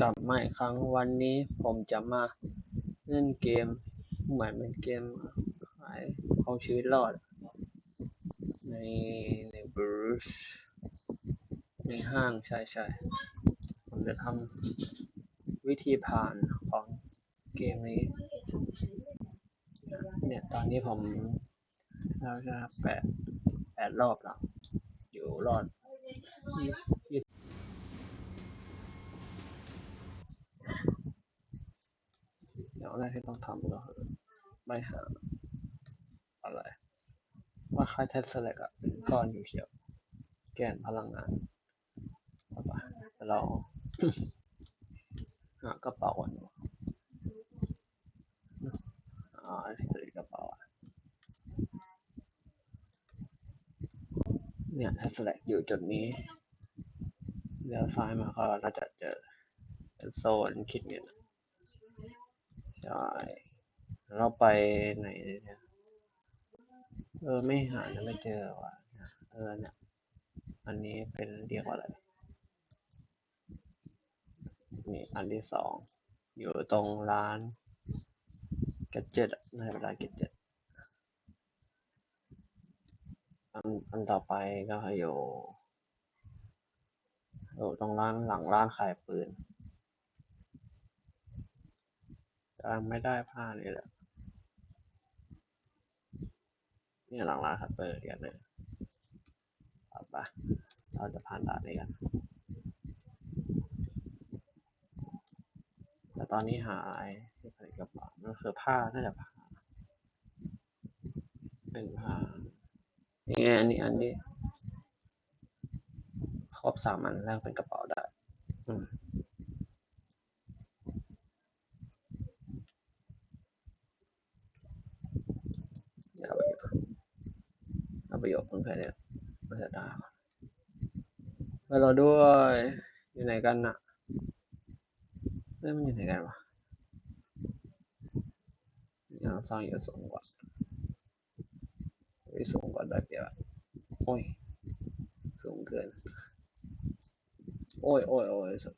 กลับมาอีกครั้งวันนี้ผมจะมาเล่นเกม เหมือนเป็นเกมขายเอาชีวิตรอด ในในบรูซในห้างใช่ใช่ผมจะทำวิธีผ่านของเกมนี้ เนี่ยตอนนี้ผมเราจะแปดแปดรอบแล้ว อยู่รอดยี่ยี่ อย่างแรกที่ต้องทำก็คือไปหาอะไร ว่าค่ายเทสเล็กอะก้อนอยู่เขียว แกนพลังงานเอาไปเราหากระเป๋าก่อนดีกว่าอ่าที่เป็นกระเป๋าอะเนี่ยเทสเล็กอยู่จุดนี้เลี้ยวซ้ายมาก็น่าจะเจอ โซนคิดเงินใช่เราไปไหนเนี่ยเออไม่หานะไม่เจอว่ะเออเนี่ยอันนี้เป็นเรียกว่าอะไรนี่อันที่สองอยู่ตรงร้านแกจเจ็ตน่าจะเป็นร้านแกจเจ็ตอันอันต่อไปก็อยู่อยู่ตรงร้านหลังร้านขายปืน จำไม่ได้ผ้านี่แหละนี่หลังร้านคัตเตอร์เรียนเลยเอไปเราจะผ่านด่านนี้กัน แต่ตอนนี้หายที่ผลิตกระเป๋ามันคือผ้าน่าจะผ้า เป็นผ้านี่ไงอันนี้อันนี้ครบสามอันแล้วเป็นกระเป๋าได้ อืมเดี๋ยวเอาไปอยู่ เอาไปอยู่กับเพื่นๆเนี่ยมันจะได้ไปรอด้วย อยู่ไหนกันน่ะเฮ้ยมันอยู่ไหนกันวะยังสร้างอยู่สูงกว่าเฮ้สูงกว่าได้เปรียบโอ้ย สูงเกิน โอ้ยโอ้ยโอ้ยสุด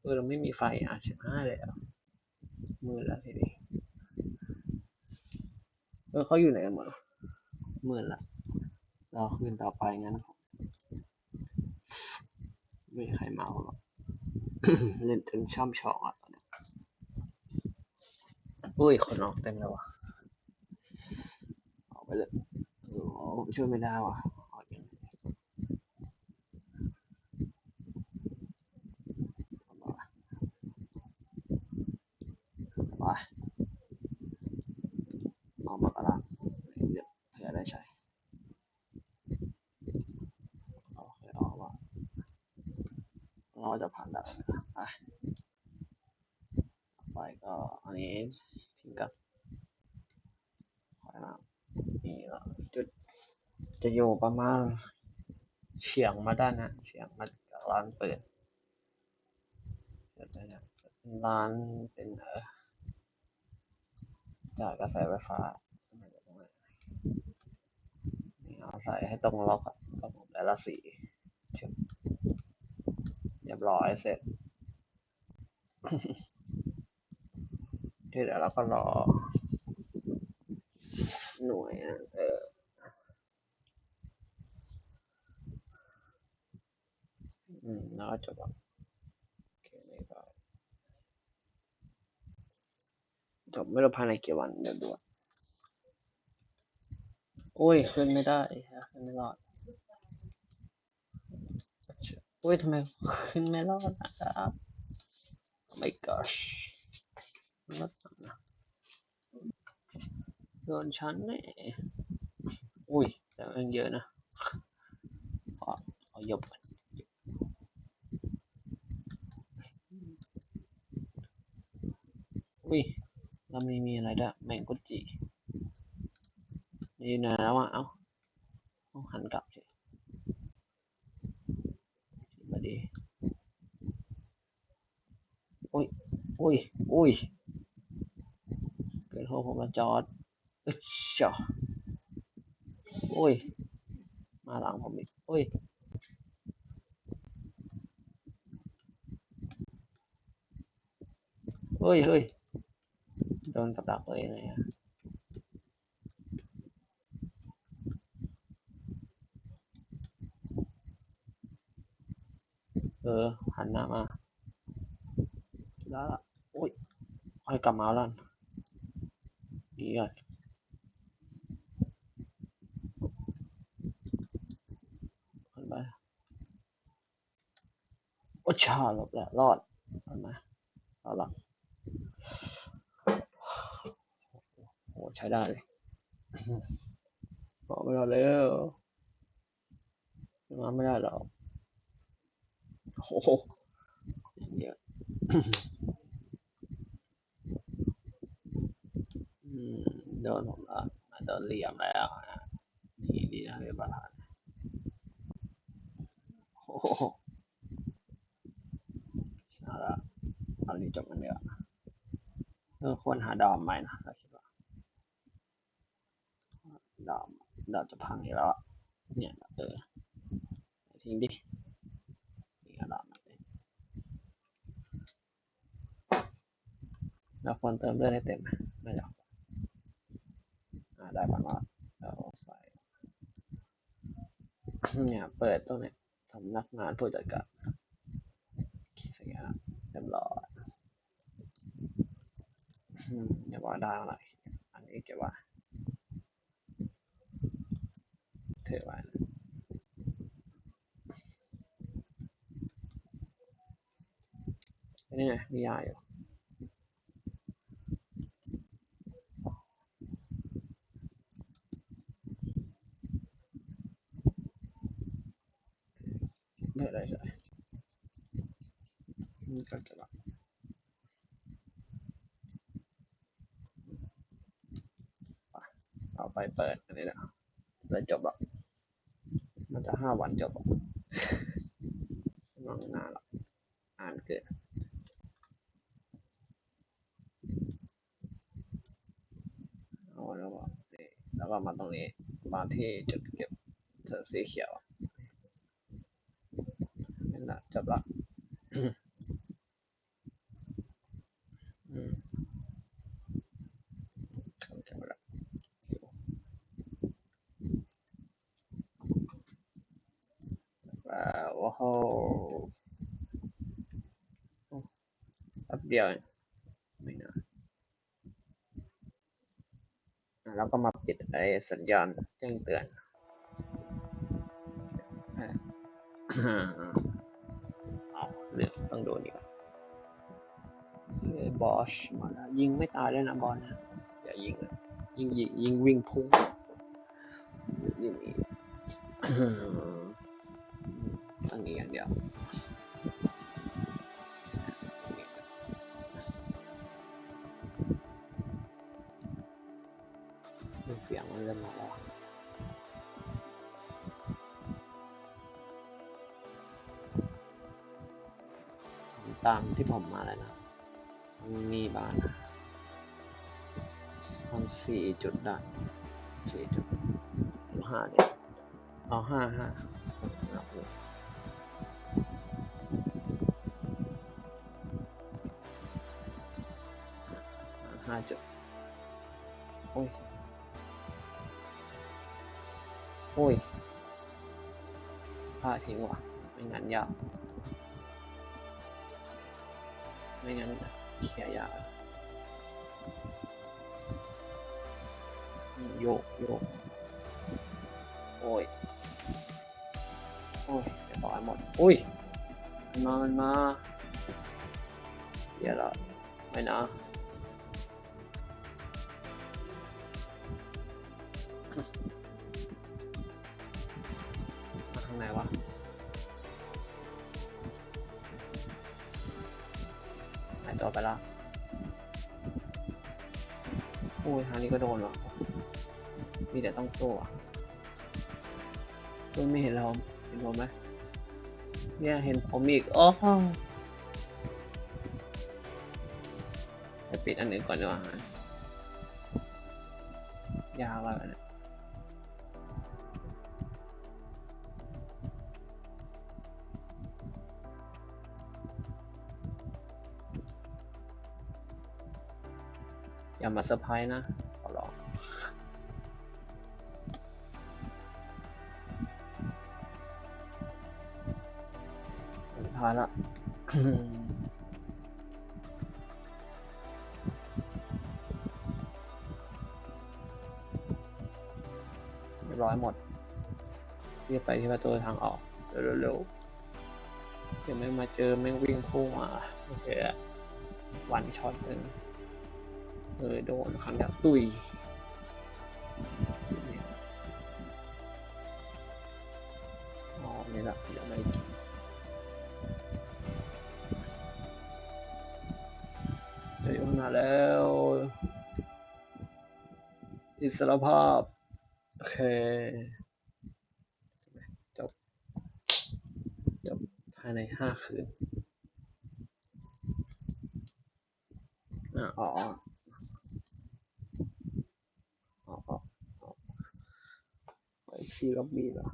เออเราไม่มีไฟอะชิบห้าเลยอะมืดแล้วทีนี้เออเขาอยู่ไหนกันหมด มืดละรอคืนต่อไปงั้น ไม่มีใครมาหรอกเล่นถึงช่ำชองอะตอนนี้อุ้ยคนออกเต็มแล้วว่ะออกไปเลยเออผมช่วยไม่ได้ว่ะออกยังไงเอามาไปเอามากระลาเดี๋ยวเผื่อได้ใช้โอเคเอามา เราจะผ่านได่านนะไปก็อันนี้ทิ้งกับถอยมานี่ก็จุดจะอยู่ประมาณเฉียงมาด้านนะเฉียงมาจากร้านเปิดเดี๋ยวนะร้านเป็นเออจายกระแสไฟฟ้านี่เอาใส่ให้ตรงล็อกอะตรงแต่ละสี เรียบร้อยเสร็จที่เดี๋ยวเราก็รอ หน่วยอะเอออืมแล้วก็จบแล้วโอเคนี่ก็จบไม่รู้ภายในกี่วันเดี๋ยวดูอะโอ้ยขึ้นไม่ได้ฮะขึ้นไม่รอด อ้ยทำไมขึ้นไม่รอดนะครับ Oh my gosh รถนะโดนชั้นแน่อุ้ยแต่มันเยอะนะขอขอยบก่อนอุ้ยเรามีมีอะไรด้วยแมงกุจินี่นะแล้วอะ เอ้าต้องหันกลับสิมาดี อุ้ยอุ้ยอุ้ยเกิดโทษผมมาจอดอึ๊ดช่อโอ้ย มาหลังผมอีกโอ้ยเฮ้ยเฮ้ยโดนกับดักตัวเองเลยอะเออหันหน้ามา แล้วล่ะโอ้ยค่อยกลับมาแล้วดีก่อนขึ้นไปโอ้ชาหลบแล้วรอดขึ้นมาเอาละโอ้ใช้ได้เลยบอกไม่ได้แล้วมาไม่ได้หรอกโอ้โหอย่างเงี้ย โดนผมและโดนเหลี่ยมแล้วนะนี่ดีนะเฮ้ยประธานโอ้โหเอาละเอานี้จบกันเดียวาเออควรหาดอมใหม่นะเราคิดว่าดอมดอมจะพังอีกแล้วเนี่ยเออทิ้งดินี่ก็ดอมมาเลย แล้วควรเติมเลือดให้เต็มไหมไม่หรอกอ่าได้บ้างละเราใส่เนี่ยเปิดตรงเนี้ยสำนักงานผู้จัดการเสักอย่างเรียบร้อยอืมเดี๋ยวว่าได้อะไรอันนี้เก็บไว้เถือไว้นะนี่ไงมียาอยู่ ได้ได้ได้นี่ก็เก็บไว้ไปเอาไปเปิดอันนี้แหละแล้วจบแล้วมันจะห้าวันจบแล้วมองน้าหรอกอ่านเกินเอาแล้วก็นี่แล้วก็มาตรงนี้มาที่จุดเก็บเสื้อสีเขียว ละจบละอืมเข้าใจหมดละว้าวโอ้โหแป๊บเดียวไม่นานอะแล้วก็มาปิดไอ้สัญญาณแจ้งเตือน อ่า เรื่องต้องโดนอีกแล้วเอ้ยบอชมาแล้วยิงไม่ตายเลยนะบอลนะอย่ายิงเลยยิงยิงยิงวิ่งพุ่งยิงนี่ต้องอย่างนี้อย่างเดียวเสียงมันเริ่มมาแล้ว ตามที่ผมมาเลยนะ มีบ้านมันสี่จุดได้สี่จุดห้าเนี่ยเอาห้าห้าห้าจุดโอ้ย โอ้ยพลาดทิ้งว่ะไม่งั้นยาว ไม่งั้นเคลียร์ยากโยกโยกโอ้ย โอ้ยเรียบร้อยหมดอุ้ยมันมามันมาเดี๋ยวละไม่นะ หายตัวไปแล้วโอ้ยทางนี้ก็โดนหรอ มีแต่ต้องสู้อะคุณไม่เห็นเราเห็นผมไหมเนี่ยเห็นผมอีก โอ้โหไปปิดอันอื่นก่อนดีกว่าฮะยาวแล้วเนี่ย อย่ามาเซอร์ไพรส์นะขอร้องสุดท้ายละเรียบร้อยหมดเรียบไปที่ประตูทางออกเร็วๆเดี๋ยวไม่มาเจอแม่งวิ่งพุ่งมาโอเคอะวันช็อตหนึ่ง เออโดนคำดับตุยอ๋อนี่แหละเดี๋ยวไม่กินเฮ้ยมาแล้ว อิสรภาพ โอเคจบจบภายในห้าคืนอ๋อออ๋ออ๋อ ไปที่ล็อบบี้เหรอ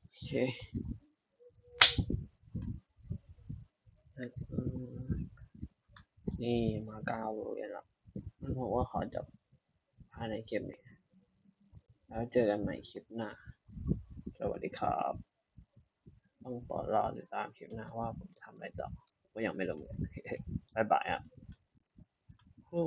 โอเคนี่มาเก้าโรงเรียนแล้วงั้นผมว่าขอจบภายในเกมนี้แล้วเจอกันใหม่คลิปหน้า สวัสดีครับ ต้องปอรอติดตามคลิปหน้าว่าผมทำอะไรต่อก็ยังไม่รู้เหมือนกันบ๊ายบายอะโอ้